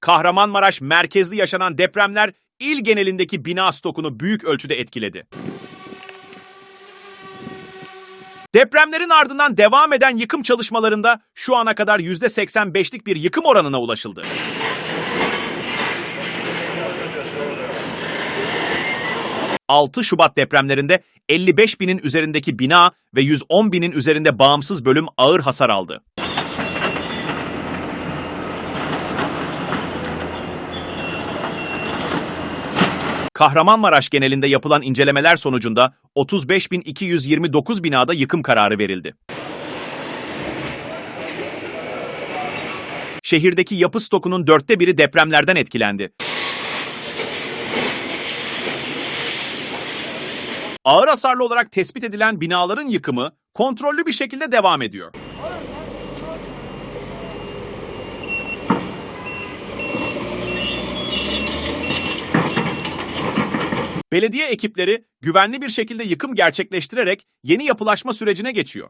Kahramanmaraş merkezli yaşanan depremler il genelindeki bina stokunu büyük ölçüde etkiledi. Depremlerin ardından devam eden yıkım çalışmalarında şu ana kadar %85'lik bir yıkım oranına ulaşıldı. ...6 Şubat depremlerinde 55 binin üzerindeki bina ve 110 binin üzerinde bağımsız bölüm ağır hasar aldı. Kahramanmaraş genelinde yapılan incelemeler sonucunda 35.229 binada yıkım kararı verildi. Şehirdeki yapı stokunun dörtte biri depremlerden etkilendi. Ağır hasarlı olarak tespit edilen binaların yıkımı kontrollü bir şekilde devam ediyor. Belediye ekipleri güvenli bir şekilde yıkım gerçekleştirerek yeni yapılaşma sürecine geçiyor.